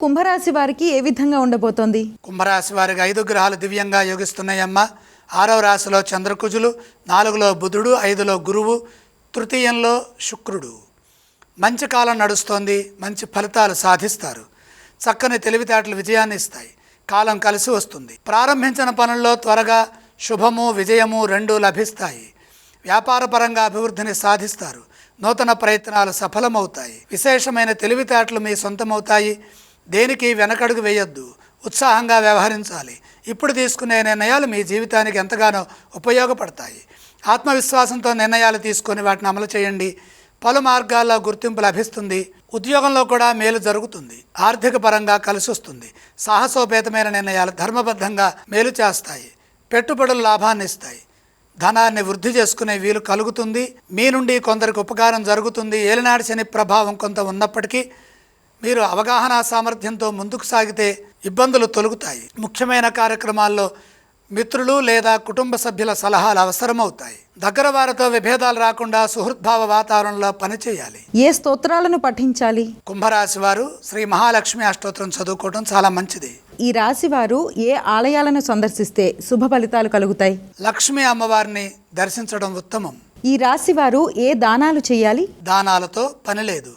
కుంభరాశి వారికి ఏ విధంగా ఉండబోతోంది? కుంభరాశి వారికి ఐదు గ్రహాలు దివ్యంగా యోగిస్తున్నాయమ్మ. ఆరవ రాశిలో చంద్రకుజులు నాలుగులో బుధుడు ఐదులో గురువు తృతీయంలో శుక్రుడు. మంచి కాలం నడుస్తోంది మంచి ఫలితాలు సాధిస్తారు. చక్కని తెలివితేటలు విజయాన్ని ఇస్తాయి. కాలం కలిసి వస్తుంది. ప్రారంభించిన పనుల్లో త్వరగా శుభము విజయము రెండు లభిస్తాయి. వ్యాపారపరంగా అభివృద్ధిని సాధిస్తారు. నూతన ప్రయత్నాలు సఫలమవుతాయి. విశేషమైన తెలివితేటలు మీ సొంతమవుతాయి. దేనికి వెనకడుగు వేయొద్దు. ఉత్సాహంగా వ్యవహరించాలి. ఇప్పుడు తీసుకునే నిర్ణయాలు మీ జీవితానికి ఎంతగానో ఉపయోగపడతాయి. ఆత్మవిశ్వాసంతో నిర్ణయాలు తీసుకొని వాటిని అమలు చేయండి. పలు మార్గాల్లో గుర్తింపు లభిస్తుంది. ఉద్యోగంలో కూడా మేలు జరుగుతుంది. ఆర్థిక పరంగా కలిసి వస్తుంది సాహసోపేతమైన నిర్ణయాలు ధర్మబద్ధంగా మేలు చేస్తాయి. పెట్టుబడులు లాభాన్ని ఇస్తాయి. ధనాన్ని వృద్ధి చేసుకునే వీలు కలుగుతుంది. మీ నుండి కొందరికి ఉపకారం జరుగుతుంది. ఏలినాటి శని ప్రభావం కొంత ఉన్నప్పటికీ మీరు అవగాహన సామర్థ్యంతో ముందుకు సాగితే ఇబ్బందులు తొలగుతాయి. ముఖ్యమైన కార్యక్రమాల్లో మిత్రులు లేదా కుటుంబ సభ్యుల సలహాలు అవసరమవుతాయి. దగ్గర వారితో విభేదాలు రాకుండా సుహృద్భావ వాతావరణంలో పనిచేయాలి ఏ స్తోత్రాలను పఠించాలి? కుంభరాశి వారు శ్రీ మహాలక్ష్మి అష్టోత్తరం చదువుకోవడం చాలా మంచిది. ఈ రాశి వారు ఏ ఆలయాలను సందర్శిస్తే శుభ ఫలితాలు కలుగుతాయి? లక్ష్మీ అమ్మవారిని దర్శించడం ఉత్తమం. ఈ రాశి వారు ఏ దానాలు చేయాలి? దానాలతో పని లేదు.